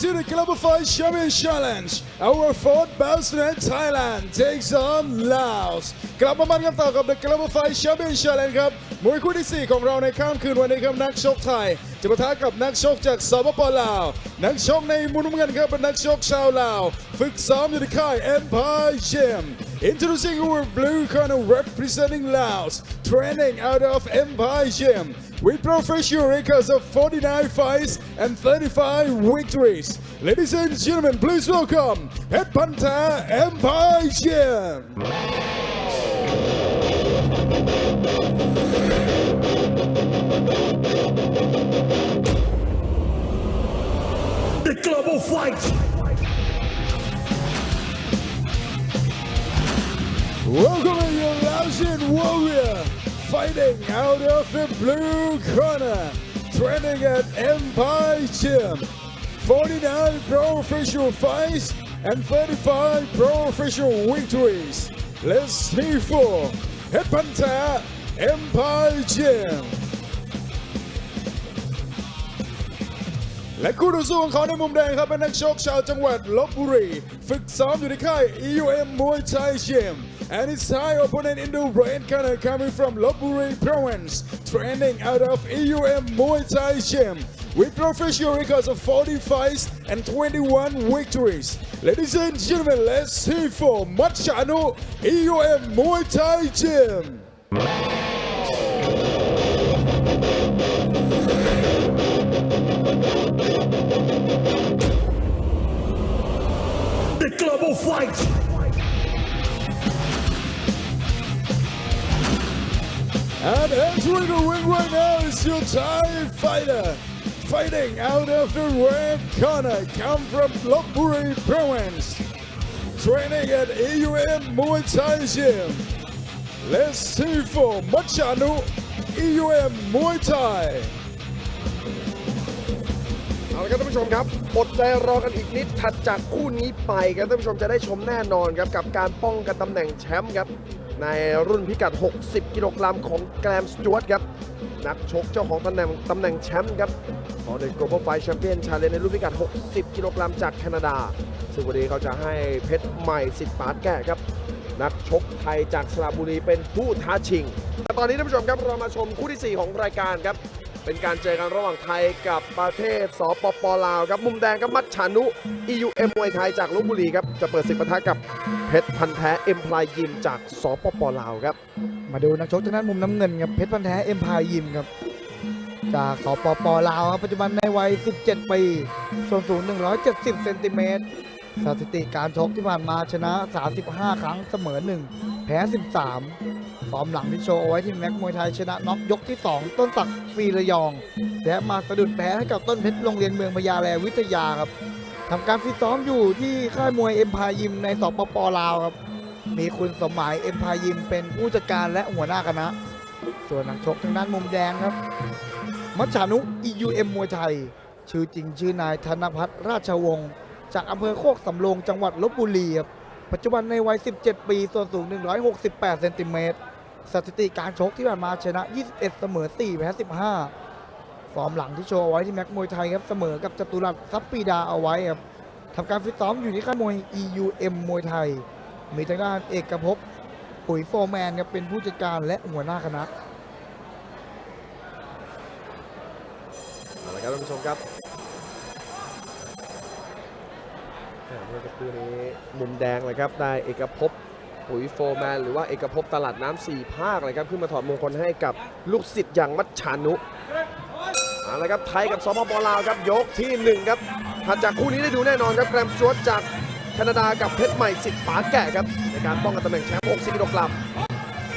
to the Global Fight Champion Challenge. Our fourth bout Thailand takes on Laos. กลับมามันกันต่อกับ The Global Fight Champion Challenge ครับมวยคู่ที่ 4 ของเราในค่ำคืนวันนี้ครับนักชกไทย จะปะทะกับนักชกจากสปปลาว นักชกในมุมน้ำเงินครับเป็นนักชกชาวลาว ฝึกซ้อมอยู่ที่ค่าย Empire Gym Introducing our blue corner representing Laos, training out of Empire Gym. with professional records of 49 fights and 35 victories. Ladies and gentlemen, please welcome Het Panta Empire Gym. The Global Fight. Welcome your Laotian warrior, fighting out of the blue corner, training at Empire Gym. 49 professional fights and 35 professional victories. Let's see for Het Panta Empire Gym. และคู่ต่อสู้ของเขาในมุมแดงครับเป็นนักชกชาวจังหวัดลบบุรี ฝึกซ้อมอยู่ในค่าย EUM Muay Thai Gym and his high opponent in the red corner coming from Lopburi province training out of EUM Muay Thai Gym with professional records of 40 fights and 21 victories. Ladies and gentlemen, let's see for Machano EUM Muay Thai Gym. The Global Fight. And entering the ring right now is your Thai fighter. Fighting out of the red corner, come from Lopburi province. Training at AUM Muay Thai Gym. Let's see for Machano AUM Muay Thai. เอาละครับท่านผู้ชมครับ อดใจรอกันอีกนิดถัดจากคู่นี้ไปครับท่านผู้ชมจะได้ชมแน่นอนครับกับการป้องกันตำแหน่งแชมป์ครับ ในรุ่นพิกัด 60 กิโลกรัมของแกรมสจวตครับ นักชกเจ้าของตำแหน่งตำแหน่งแชมป์ครับของ The Global Fight Champion Challenge ในรุ่นพิกัด 60 กิโลกรัมจากแคนาดา ซึ่งวันนี้เขาจะให้เพชรใหม่สิทธิ์ปาดแก้ครับ นักชกไทยจากสระบุรีเป็นผู้ท้าชิง แต่ตอนนี้ท่านผู้ชมครับเรามาชมคู่ทีสี่4 ของรายการครับ เป็นการเจอกันระหว่างไทยกับประเทศสปปลาวครับ มุมแดงครับมัดฉานุ EUM มวยไทยจากลบบุรีครับ จะเปิดศึกปะทะกับ เพชรพันแท้เอ็มพลายยิมจากสปปลาวครับ มาดูนักชกทางด้านมุมน้ำเงินครับเพชรพันแท้เอ็มพายยิมครับ จากสปปลาวครับปัจจุบันในวัย 17 ปีส่วนสูง 170 เซนติเมตรสถิติการชกที่ผ่านมาชนะ 35 ครั้งเสมอ 1 แพ้ 13 ฟอร์มหลังที่โชว์เอาไว้ที่แม็กมวยไทยชนะน็อกยกที่ 2 ต้นศักดิ์ฟีระยอง และมาสะดุดแพ้ให้กับต้นเพชรโรงเรียนเมืองพญาแลวิทยาครับ ทำการฟิตซ้อมอยู่ที่ค่ายมวยเอ็มพายิมในสปปลาวครับ มีคุณสมหมายเอ็มพายิมเป็นผู้จัดการและหัวหน้าคณะ ส่วนนักชกทางด้านมุมแดงครับ มัชชานุ EUM มวยไทย ชื่อจริงชื่อนายธนพัฒน์ราชวงศ์จากอำเภอโคกสำโรงจังหวัดลบบุรีครับปัจจุบันในวัย 17 ปี ส่วนสูง 168 เซนติเมตร สถิติการชกที่ผ่านมาชนะ 21 เสมอ 4 แพ้ 15 ฟอร์มหลังที่โชว์เอาไว้ที่แม็กมวยไทยครับเสมอกับจตุรัสทรัพย์ปรีดาเอาไว้ครับทำการฟิตซ้อมอยู่ที่ค่ายมวย EUM มวยไทย มีทางด้านเอกภพปุ๋ยโฟร์แมนครับเป็นผู้จัดการและหัวหน้าคณะเอาละครับท่านผู้ชมครับเมื่อสักครู่นี้มุมแดงเลยครับได้เอกภพปุ๋ยโฟร์แมนหรือว่าเอกภพตลาดน้ำสี่ภาคเลยครับขึ้นมาถอดมงคลให้กับลูกศิษย์อย่างมัชชานุ เอาละครับไทยกับสปปลาวครับยกที่หนึ่งครับถัดจากคู่นี้ได้ดูแน่นอนครับแกรมจวดจากแคนาดากับเพชรใหม่สิทธิ์ปาแกะครับในการป้องกันตำแหน่งแชมป์60กิโลกรัม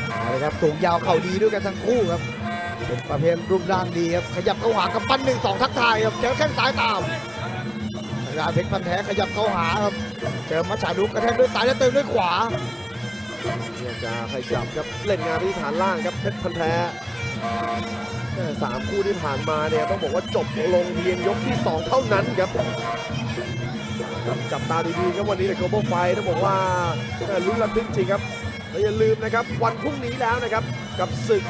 เอาละครับสูงยาวเข่าดีด้วยกันทั้งคู่ครับเป็นประเภทรูปร่างดีครับขยับเข้าหากับปั้นหนึ่งสองทักทายครับเจอแข้งซ้ายตามทางด้านเพชรพันธุ์แท้ขยับเข้าหาครับเจอมัชชาดุกกระแทกด้วยซ้ายแล้วเติมด้วยขวาเนี่ยจะขยับครับเล่นงานที่ฐานล่างครับเพชรพันธ์แท้ สามคู่ที่ผ่านมาเนี่ยต้องบอกว่าจบลงเพียงยกที่ 2 เท่านั้นครับจับตาดีๆครับวันนี้ใน global fight ต้องบอกว่าลุ้นระทึกจริงครับและอย่าลืมนะครับวันพรุ่งนี้แล้วนะครับกับศึก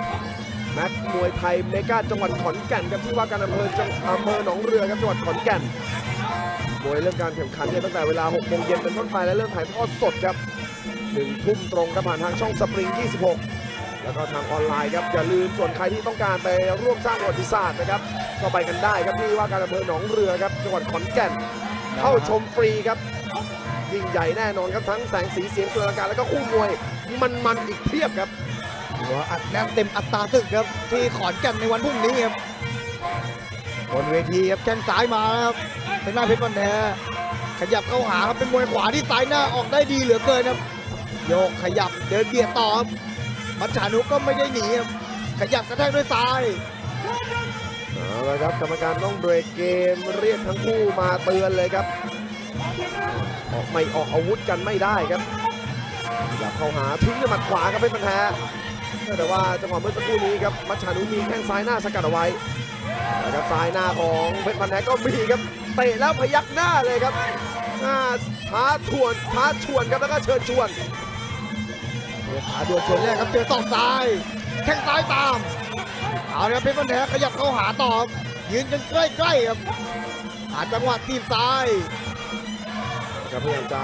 แม็กมวยไทยเมกาจังหวัดขอนแก่นครับที่ว่าการอำเภอจังอำเภอหนองเรือครับจังหวัดขอนแก่นมวยเรื่องการแข่งขันเนี่ยตั้งแต่เวลา6โมงเย็นเป็นต้นไปและเริ่มถ่ายทอดสดครับหนึ่งทุ่มตรงครับผ่านทางช่องสปริง 26 แล้วก็ทางออนไลน์ครับอย่าลืมส่วนใครที่ต้องการไปร่วมสร้างประวัติศาสตร์นะครับ ก็ไปกันได้ครับที่ว่าการอำเภอหนองเรือครับจังหวัดขอนแก่นเข้าชมฟรีครับ ยิ่งใหญ่แน่นอนครับทั้งแสงสีเสียงสุรการแล้วก็คู่มวยมันๆอีกเพียบครับหัวอัดแน่นเต็มอัตราศึกครับที่ขอนแก่นในวันพรุ่งนี้ครับบนเวทีครับแข้งซ้ายมาครับเป็นหน้าเพชรบันแท้ขยับเข้าหาครับเป็นมวยขวาที่ซ้ายหน้าออกได้ดีเหลือเกินครับโยกขยับเดินเบียดต่อครับ มัจฉานุก็ไม่ได้หนีครับขยับกระแทกด้วยซ้ายเอาละครับกรรมการต้องเบรกเกมเรียกทั้งคู่มาเตือนเลยครับ ออกไม่ออกอาวุธกันไม่ได้ครับอยากเข้าหาทิ้งด้วยหมัดขวาครับเป็นปัญหาแต่ว่าจังหวะเมื่อสักครู่นี้ครับมัชชานุมีแข้งซ้ายหน้าสกัดเอาไว้นะครับซ้ายหน้าของเพชรพันแท้ก็มีครับเตะแล้วพยักหน้าเลยครับหน้าท้าชวนท้าชวนครับแล้วก็เชิญชวน เขาดวลชนแรกครับเจอศอกซ้ายแข้งซ้ายตาม เอาละครับเพชรบันแท้ขยับเข้าหาต่อบยืนกันใกล้ๆครับหาจังหวะทีบซ้ายครับพยายามจะ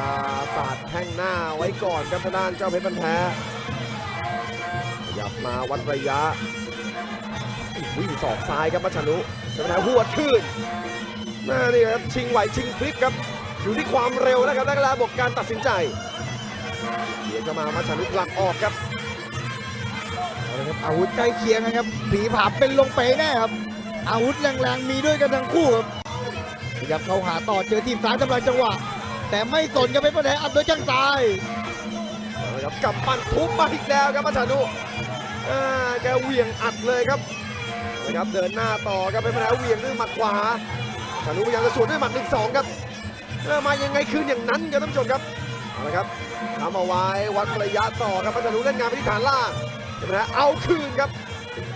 สาดแข้งหน้าไว้ก่อนครับทางด้านเจ้าเพชรพันแท้ขยับมาวัดระยะวิ่งศอกซ้ายครับมัชนุเพชรพันแท้หัวดขึ้นหน้านี่ครับชิงไหวชิงพลิกครับอยู่ที่ความเร็วนะครับและระบบการตัดสินใจ เดี๋ยวจะมามัชชานุหลักออกครับเอาละครับอาวุธใกล้เคียงนะครับผีผาเป็นลงไปแน่ครับ อาวุธแรงๆมีด้วยกันทั้งคู่ครับขยับเข้าหาต่อเจอทีมซ้ายทำลายจังหวะ แต่ไม่สนกับเพชรบันแท้อัดด้วยแข้งซ้ายเอาละครับกำปั้นทุบมาอีกแล้วครับมัชชานุอ่าแกเหวี่ยงอัดเลยครับนะครับเดินหน้าต่อครับเป็นปัญหาเหวี่ยงด้วยหมัดขวาชานุพยายามจะสวนด้วยหมัดหนึ่งสองครับเออมายังไงคืนอย่างนั้นครับท่านผู้ชมครับ เอาละครับทำเอาไว้วัดระยะต่อครับมัชชานุเล่นงานไปที่ฐานล่างเป็นปัญหาเอาคืนครับ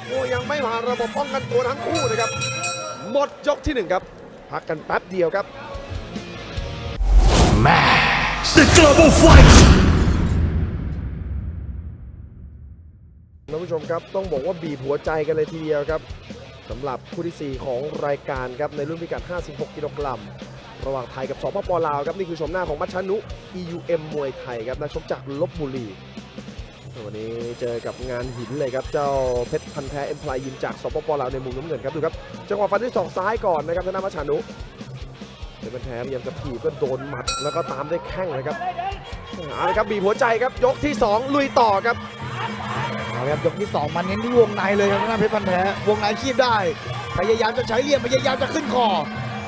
โอ้ยังไม่ผ่านระบบป้องกันตัวทั้งคู่นะครับ หมดยกที่หนึ่งครับพักกันแป๊บเดียวครับ The Global Fight ท่านผู้ชมครับต้องบอกว่าบีบหัวใจกันเลยทีเดียวครับสำหรับคู่ที่ 4 ของรายการครับในรุ่นพิกัด 56 กิโลกรัม ระหว่างไทยกับสปปลาวครับนี่คือชมหน้าของมัชชานุ EUM มวยไทยครับนักชกจากลบบุรีวันนี้เจอกับงานหินเลยครับ เจ้าเพชรพันแท้เอ็มพลายยิมจากสปปลาวในมุมน้ำเงินครับดูครับจังหวะฟันด้วยศอกซ้ายก่อนนะครับทางด้านมัชชานุเพชรพันแท้พยายามจะถีบก็โดนหมัดแล้วก็ตามด้วยแข้งเลยครับเอาละครับบีบหัวใจครับยกที่สองลุยต่อครับเอาละครับยกที่สองมันเน้นที่วงในเลยครับทางด้านเพชรพันแท้วงในคีบได้พยายามจะใช้เหลี่ยมพยายามจะขึ้นคอ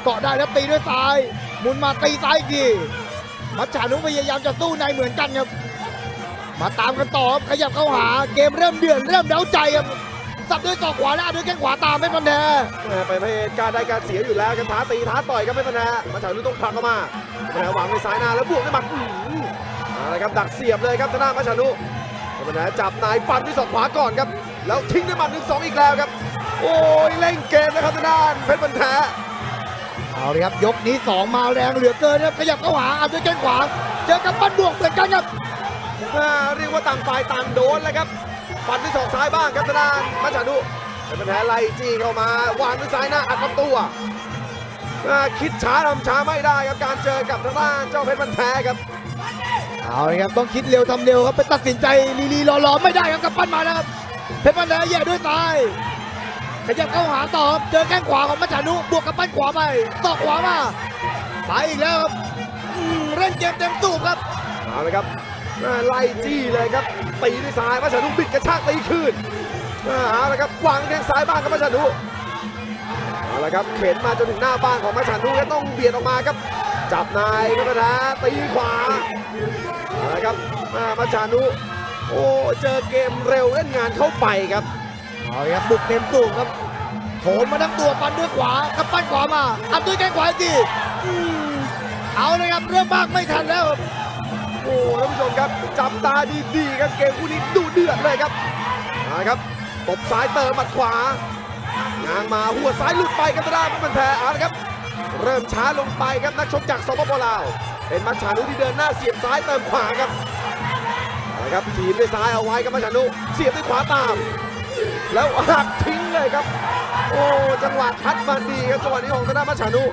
เกาะได้แล้วตีด้วยซ้ายหมุนมาตีซ้ายอีกทีมัจฉานุพยายามจะสู้ในเหมือนกันครับ มาตามกันต่อขยับเข้าหาเกมเริ่มเดือดเริ่มเดาใจครับสับด้วยศอกขวาแล้วด้วยแข้งขวาตามเพชรพันแท้ไปเพศการได้การเสียอยู่แล้วครับท้าตีท้าต่อยครับไม่ปัญหามาจากลูกต้องผลักเข้ามาปัญหาหวังในซ้ายหน้าแล้วบวกด้วยหมัดอื้อหือเอาละครับดักเสียบเลยครับทางด้านมาชานุปัญหาจับนายฟันด้วยศอกขวาก่อนครับแล้วทิ้งด้วยหมัดหนึ่งสองอีกแล้วครับ โอ้ยเล่นเกมนะครับทางด้านเพชรบันแท้ เอาเลยครับยกนี้สองมาแรงเหลือเกินครับขยับเข้าหาอัดด้วยแข้งขวาเจอกับปั้นบวกเหมือนกันครับอ่าเรียกว่าต่างฝ่ายต่างโดนแล้วครับฟันด้วยศอกซ้ายบ้างครับทางด้านมาชานุเพชรบันแท้ไล่จี้เข้ามาวางด้วยซ้ายหน้าอัดลำตัวอ่าคิดช้าทำช้าไม่ได้ครับการเจอกับทางด้านเจ้าเพชรบันแท้ครับเอาเลยครับต้องคิดเร็วทำเร็วครับไปตัดสินใจลีลีรอรอไม่ได้ครับกับปั้นมาแล้วครับเพชรพันแท้แย่ด้วยซ้าย ขยับเข้าหาต่อบเจอแข้งขวาของมัจฉานุบวกกับปั้นขวาไปตอกขวามาไปอีกแล้วครับอืมเล่นเกมเต็มสูบครับเอาเลยครับไล่จี้เลยครับตีด้วยซ้ายมาชานุบิดกระชากตีคืนอ่าเละครับวางแข้งซ้ายบ้างครับมาชานุเอาละครับเข็นมาจนถึงหน้าบ้านของมาชานุก็ต้องเบียดออกมาครับ จับนายเพชรพันแท้ตีขวาเอาละครับอ่ามาชานุโอ้เจอเกมเร็วเล่นงานเข้าไปครับ เอาลยครับบุกเต็มสูบครับโถมมาทั้งตัวฟันด้วยขวากับปั้นขวามาอัดด้วยแข้งขวาอีเอาเลยครับเริ่มมากไม่ทันแล้วครับโอ้ท่านผู้ชมครับจับตาดีๆครับเกมคู่นี้ดูเดือดเลยครับเอาละครับตบซ้ายเติมหมัดขวางางมาหัวซ้ายหลุดไปครับทางด้านเพชรพันแท้เอาละครับ เริ่มช้าลงไปครับนักชกจากสปปลาว เป็นมัชชานุที่เดินหน้าเสียบซ้ายเติมขวาครับเอาละครับทีมด้วยซ้ายเอาไว้ครับมัชชานุเสียบด้วยขวาตาม แล้วหักทิ้งเลยครับ โอ้จังหวะทัดมาดีครับจังหวะนี้ของธนามัชชานุ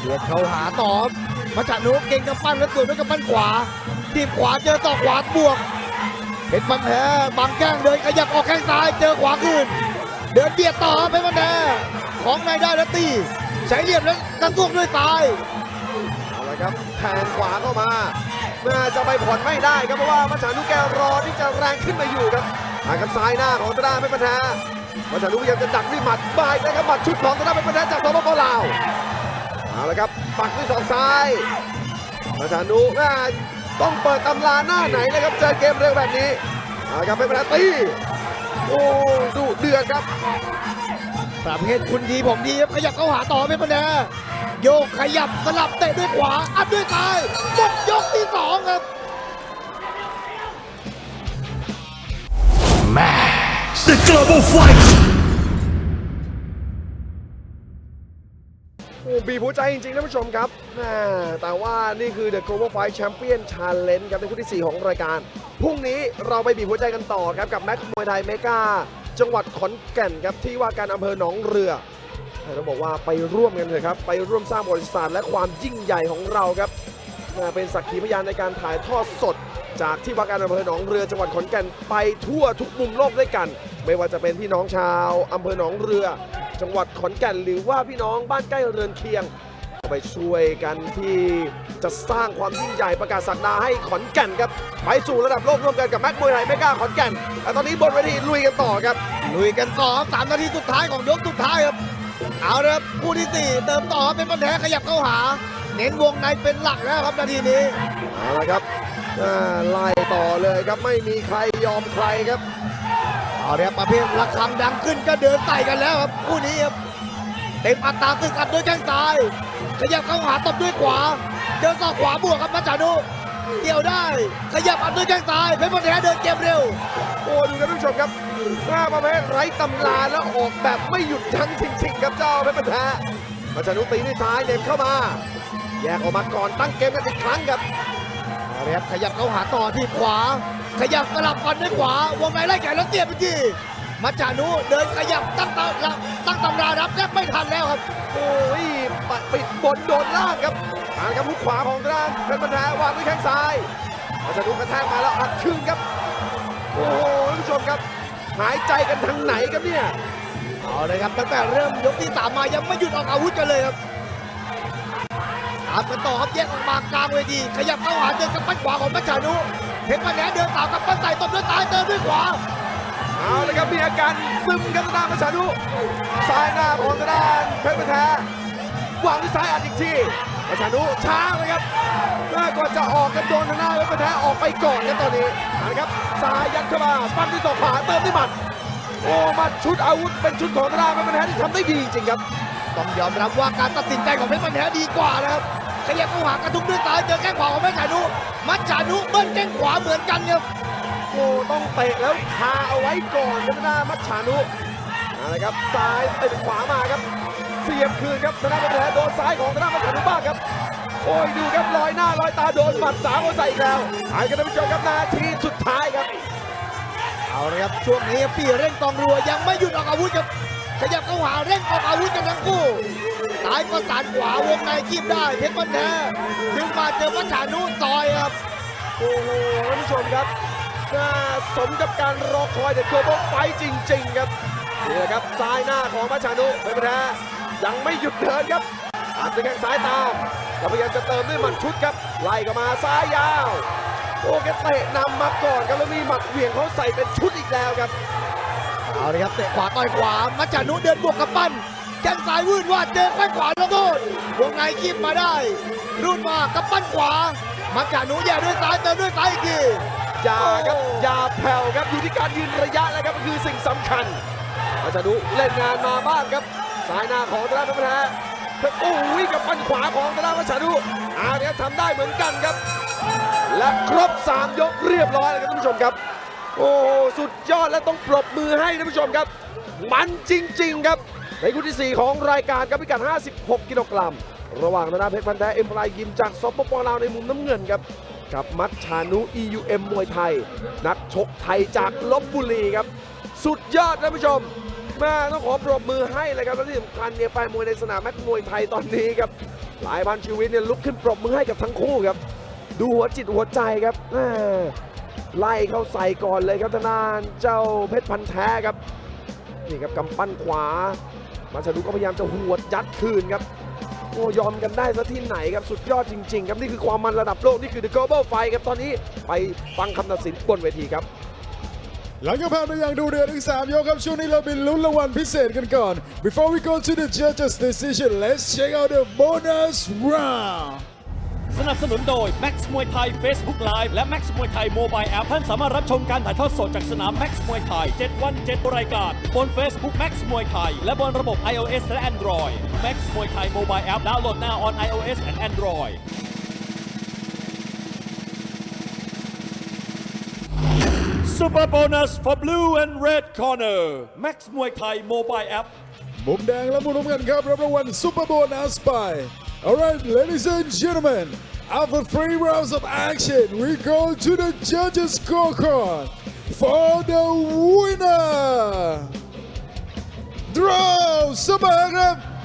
เบียดเข้าหาตอบมัจจานุเก่งกับปั้นแล้วสวนด้วยกับปั้นขวาทีบขวาเจอต่อกขวาบวกเพชรบันแท้บังแก้งเดินขยับออกแข้งซ้ายเจอขวาคืนเดินเบียดต่อครับเพชรบันแท้ของในได้แล้วตีใช้เหลี่ยมแล้วกระตุกด้วยซ้ายเอาละครับแทงขวาเข้ามาน่าจะไปผ่อนไม่ได้ครับเพราะว่ามัชชานุแกรอที่จะแรงขึ้นมาอยู่ครับ หากับซ้ายหน้าของธนาเป็นปัญหามัชชานุพยายามจะดักด้วยหมัดบายนะครับหมัดชุดของธนาเป็นปัญหาจากสปปลาวเอาละครับปักด้วยศอกซ้ายมัชชานุน่าต้องเปิดตำราหน้าไหนนะครับเจอเกมเร็วแบบนี้เอาละครับเป็นปัญหาตีโอ้ดูเดือดครับประเภทคุณดีผมดีครับขยับเข้าหาต่อเพชรบันแท้โยกขยับสลับเตะด้วยขวาอัดด้วยซ้ายหมดยกที่สองครับ The Global Fight โอ้บีบหัวใจจริงๆท่านผู้ชมครับแม่แต่ว่านี่คือ The Global Fight Champion Challenge ครับในคู่ที่ 4 ของรายการ พรุ่งนี้เราไปบีบหัวใจกันต่อครับ กับแม็กมวยไทยเมกาจังหวัดขอนแก่นครับ ที่ว่าการอำเภอหนองเรือต้องบอกว่าไปร่วมกันเถอะครับ ไปร่วมสร้างบริษัทและความยิ่งใหญ่ของเราครับเป็นสักขีพยานในการถ่ายทอดสด จากที่ว่าการอำเภอหนองเรือจังหวัดขอนแก่นไปทั่วทุกมุมโลกด้วยกัน ไม่ว่าจะเป็นพี่น้องชาวอำเภอหนองเรือ จังหวัดขอนแก่นหรือว่าพี่น้องบ้านใกล้เรือนเคียง ไปช่วยกันที่จะสร้างความยิ่งใหญ่ประกาศสักดาให้ขอนแก่นครับไปสู่ระดับโลกร่วมกันกับแม็กมวยไทยไม่กล้าขอนแก่นแต่ตอนนี้บนเวทีลุยกันต่อครับลุยกันต่อครับสามนาทีสุดท้ายของยกสุดท้ายครับเอาละครับคู่ที่สี่เติมต่อครับเป็นปัญแท้ขยับเข้าหา เน้นวงในเป็นหลักแล้วครับนาทีนี้เอาละครับอ่าไล่ต่อเลยครับไม่มีใครยอมใครครับ เอาละครับประเภทระฆังดังขึ้นก็เดินใส่กันแล้วครับคู่นี้ครับเต็มอัตราศึกอัดด้วยแข้งซ้ายขยับเข้าหาตบด้วยขวาเจอศอกขวาบวกครับมัจจานุเกี่ยวได้ ขยับอัดด้วยแข้งซ้ายเป็นปัญแท้เดินเกมเร็วโอ้ดูครับท่านผู้ชมครับหน้าประเภทไร้ตำราแล้วออกแบบไม่หยุดยั้งจริงๆครับเจ้าเพชรพันธะมาชนุตีด้วยซ้ายเน็มเข้ามา แยกออกมาก่อนตั้งเกมกันอีกครั้งครับเอาละครับขยับเข้าหาต่อที่ขวา ขยับสลับฟันด้วยขวาวงในไล่แขนแล้วเสียบไปทีมัจจานุเดินขยับตั้งตาตั้งตำรารับแทบไม่ทันแล้วครับ โอ้ยปะปิดบนโดนล่างครับอ่านครับหุกขวาของทางด้านเพชรพันธะวางด้วยแข้งซ้ายมาชนุกระแทกมาแล้วอัดคืนครับ โอ้โหท่านผู้ชมครับ หายใจกันทางไหนครับเนี่ยเอาเลยครับตั้งแต่เริ่มยกที่สามมายังไม่หยุดออกอาวุธกันเลยครับตามกันต่อครับแยกออกมากลางเวทีขยับเข้าหาเจอกับปั้นขวาของมัจจานุ เพชรพันแหนเดินสาวกับปั้นใส่ตบด้วยซ้ายเติมด้วยขวา เอาเลยครับมีอาการซึมครับทางด้านมาชานุซ้ายหน้าของทางด้านเพชรพันธะวางด้วยซ้ายอัดอีกทีมาชานุช้าเลยครับเมื่อก่อนจะออกกันโดนทางหน้าเพชรพันธะออกไปก่อนครับตอนนี้เอาละครับซ้ายยัดเข้ามาฟันด้วยศอกขวาเติมด้วยหมัดโอ้หมัดชุดอาวุธเป็นชุดของทางด้านเพชรพันธะที่ทำได้ดีจริงๆครับต้องยอมรับว่าการตัดสินใจของเพชรพันแท้ดีกว่านะครับ ขยับเข้าหากระทุ้งด้วยซ้ายเจอแข้งขวาของมัจจานุมัจจานุเบิ้ลแข้งขวาเหมือนกันครับโอ้ต้องเตะแล้วคาเอาไว้ก่อนครับทางด้านมัจฉานุเอาละครับซ้ายเตะขวามาครับ เสียบคืนครับทางด้านเพชรพันธะโดนซ้ายของทางด้านมัจฉานุบ้างครับโอ้ยดูครับลอยหน้าลอยตาโดนหมัดสามเอาใส่อีกแล้วหายกันท่านผู้ชมครับนาทีสุดท้ายครับเอาเลยครับช่วงนี้ปีเร่งกองรัวยังไม่หยุดออกอาวุธครับขยับเข้าหาเร่งออกอาวุธกันทั้งคู่ ซ้ายประสานขวาวงในคีบได้เพชรพันแท้ดึงมาเจอมัจฉานุซอยครับ โอ้โหท่านผู้ชมครับน่าสมกับการรอคอยเด็ดโกโบไฟจริง ๆ ครับนี่แหละครับซ้ายหน้าของมัจฉานุเป็นประแท้ยังไม่หยุดเดินครับอัดด้วยแข้งซ้ายตามแล้วพยายามจะเติมด้วยหมัดชุดครับไล่เข้ามาซ้ายยาวโอ้แกเตะนำมาก่อนครับแล้วมีหมัดเหวี่ยงเขาใส่เป็นชุดอีกแล้วครับเอาเลยครับเตะขวาต่อยขวามัจจานุเดินบวกกับปั้น แข้งซ้ายวืดวาดเจอแข้งขวาแล้วโทษวงในคีบมาได้ รูดมากับปั้นขวา มัจจานุแย่ด้วยซ้ายเติมด้วยซ้ายอีกทีอย่าครับอย่าแผ่วครับอยู่ที่การยืนระยะนะครับคือสิ่งสำคัญอาจารย์ดุเล่นงานมาบ้างครับซ้ายหน้าของตราพัฒนาโอ้ยกับฟันขวาของตราพัฒนาดุอาเนี่ยทำได้เหมือนกันครับ และครบ 3 ยกเรียบร้อยแล้วครับท่านผู้ชมครับ โอ้สุดยอดและต้องปรบมือให้ท่านผู้ชมครับ มันจริง ๆ ครับ ในคู่ที่ 4 ของรายการครับพิกัด 56 กิโลกรัม ระหว่างธนาเพชรพันแท้เอ็มพลายยิมจากสปปลาวในมุมน้ำเงินครับ กับมัชชานุ EUM มวยไทย นักชกไทยจากลบบุรีครับ สุดยอดท่านผู้ชมแม่ต้องขอปรบมือให้เลยครับและที่สำคัญเนี่ยแฟนมวยในสนามแม็กมวยไทยตอนนี้ครับหลายพันชีวิตเนี่ยลุกขึ้นปรบมือให้กับทั้งคู่ครับ ดูหัวจิตหัวใจครับไล่เข้าใส่ก่อนเลยครับทางด้านเจ้าเพชรพันแท้ครับนี่ครับกำปั้นขวา มาชาดูก็พยายามจะหวดยัดคืนครับโอ้ยอมกันได้ซะที่ไหนครับสุดยอดจริง ๆ ครับนี่คือความมันระดับโลกนี่คือ The Global Fight ครับตอนนี้ไปฟังคำตัดสินบนเวทีครับหลังจากผ่านไปอย่างดูเดือดอีก3ยกครับช่วงนี้เราไปลุ้นรางวัลพิเศษกันก่อน Before we go to the judges decision let's check out the bonus round สนับสนุนโดย Max มวยไทย Facebook Live และ Max มวยไทย Mobile App ท่านสามารถรับชมการถ่ายทอดสดจากสนาม Max มวยไทย 7 วัน 7 รายการ บน Facebook Max มวยไทย และบนระบบ iOS และ Android Max มวยไทย Mobile App ดาวน์โหลด now on iOS and Android Super bonus for blue and red corner Max มวยไทย Mobile App มุมแดงและมุมน้ำเงินครับรับรางวัลซุปเปอร์โบนัสไป All right, ladies and gentlemen, after three rounds of action, we go to the judges' scorecard for the winner, Drew Sabarev